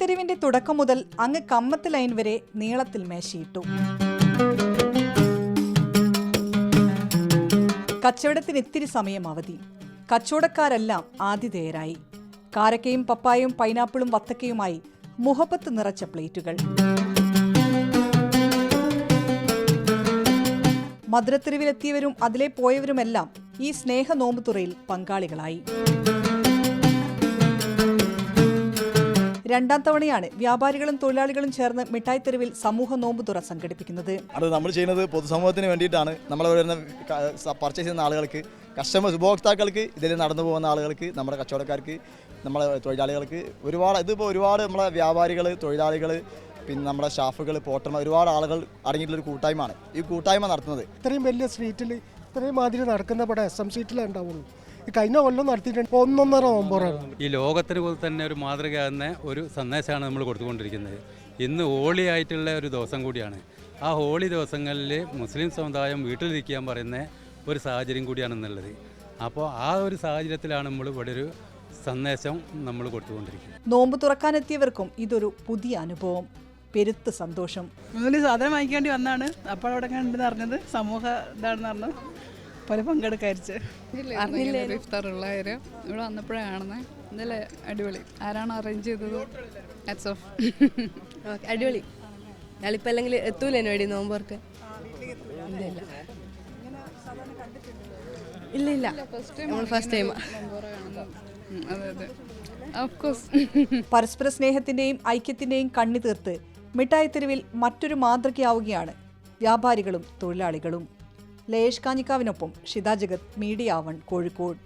തെരുവിന്റെ തുടക്കം മുതൽ അങ്ങ് കമ്മത്ത് ലൈൻ വരെ നീളത്തിൽ മേശയിട്ടു. കച്ചവടത്തിന് ഇത്തിരി സമയം അവധി കച്ചവടക്കാരെല്ലാം ആതിഥേയരായി. കാരക്കയും പപ്പായും പൈനാപ്പിളും വത്തക്കയുമായി മുഹബത്ത് നിറച്ച പ്ലേറ്റുകൾ. മധുരത്തെരുവിലെത്തിയവരും അതിലെ പോയവരുമെല്ലാം ഈ സ്നേഹ നോമ്പുതുറയിൽ പങ്കാളികളായി. രണ്ടാം തവണയാണ് വ്യാപാരികളും തൊഴിലാളികളും ചേർന്ന് മിഠായി മിഠായിത്തെരുവിൽ സമൂഹ നോമ്പ് തുറ സംഘടിപ്പിക്കുന്നത്. അത് നമ്മൾ ചെയ്യുന്നത് പൊതുസമൂഹത്തിന് വേണ്ടിയിട്ടാണ്. നമ്മൾ വരുന്ന പർച്ചേസ് ചെയ്യുന്ന ആളുകൾക്ക് കസ്റ്റമേഴ്സ് ഉപഭോക്താക്കൾക്ക് ഇതിൽ നടന്നു പോകുന്ന ആളുകൾക്ക് നമ്മുടെ കച്ചവടക്കാർക്ക് നമ്മുടെ തൊഴിലാളികൾക്ക് ഒരുപാട് ഇതിപ്പോൾ ഒരുപാട് നമ്മളെ വ്യാപാരികൾ തൊഴിലാളികൾ പിന്നെ നമ്മുടെ സ്റ്റാഫുകൾ പോട്ടർമാർ ഒരുപാട് ആളുകൾ അടങ്ങിയിട്ടുള്ള ഒരു കൂട്ടായ്മയാണ് ഈ കൂട്ടായ്മ നടത്തുന്നത്. ഇത്രയും വലിയ സ്ട്രീറ്റിൽ ഇത്രയും മാതിരി നടക്കുന്ന പടം എസ് എം സീറ്റിലേ ഉണ്ടാവുള്ളൂ. കഴിഞ്ഞ കൊല്ലം നടത്തിയിട്ടുണ്ട്. ഒന്നൊന്നര നോമ്പോറാണ് ഈ ലോകത്തിന് പോലെ തന്നെ ഒരു മാതൃകയാകുന്ന ഒരു സന്ദേശമാണ് നമ്മൾ കൊടുത്തുകൊണ്ടിരിക്കുന്നത്. ഇന്ന് ഹോളി ആയിട്ടുള്ള ഒരു ദിവസം കൂടിയാണ്. ആ ഹോളി ദിവസങ്ങളിൽ മുസ്ലിം സമുദായം വീട്ടിലിരിക്കാൻ പറയുന്ന ഒരു സാഹചര്യം കൂടിയാണെന്നുള്ളത് അപ്പോൾ ആ ഒരു സാഹചര്യത്തിലാണ് നമ്മൾ ഇവിടെ ഒരു സന്ദേശം നമ്മൾ കൊടുത്തുകൊണ്ടിരിക്കുന്നത്. നോമ്പ് തുറക്കാനെത്തിയവർക്കും ഇതൊരു പുതിയ അനുഭവം പെരുത്ത് സന്തോഷം. മുതൽ സാധനം വാങ്ങിക്കേണ്ടി വന്നാണ്. അപ്പോൾ അവിടെ കണ്ടെന്ന് അറിഞ്ഞത് സമൂഹ ഇതാണെന്ന് പറഞ്ഞു പല പങ്കെടുക്കാരിച്ച് കാര്യം. ഇവിടെ വന്നപ്പോഴാണെന്ന് ഇന്നലെ അടിപൊളി. ആരാണ് അറേഞ്ച് ചെയ്തത്? ഹാറ്റ്സ് ഓഫ് അടിപൊളി. ഞാളിപ്പോൾ അല്ലെങ്കിൽ എത്തൂലേനു വേണ്ടി നോമ്പോർക്ക് ഇല്ല ഇല്ല ഫസ്റ്റ് ടൈം അതെ അതെ. ഓഫ് കോഴ്സ് പരസ്പര സ്നേഹത്തിന്റെയും ഐക്യത്തിന്റെയും കണ്ണി തീർത്ത് മിഠായി തെരുവിൽ മറ്റൊരു മാതൃകയാവുകയാണ് വ്യാപാരികളും തൊഴിലാളികളും. ലയേഷ് കാഞ്ഞിക്കാവിനൊപ്പം ഷിത ജഗത് മീഡിയ വൺ കോഴിക്കോട്.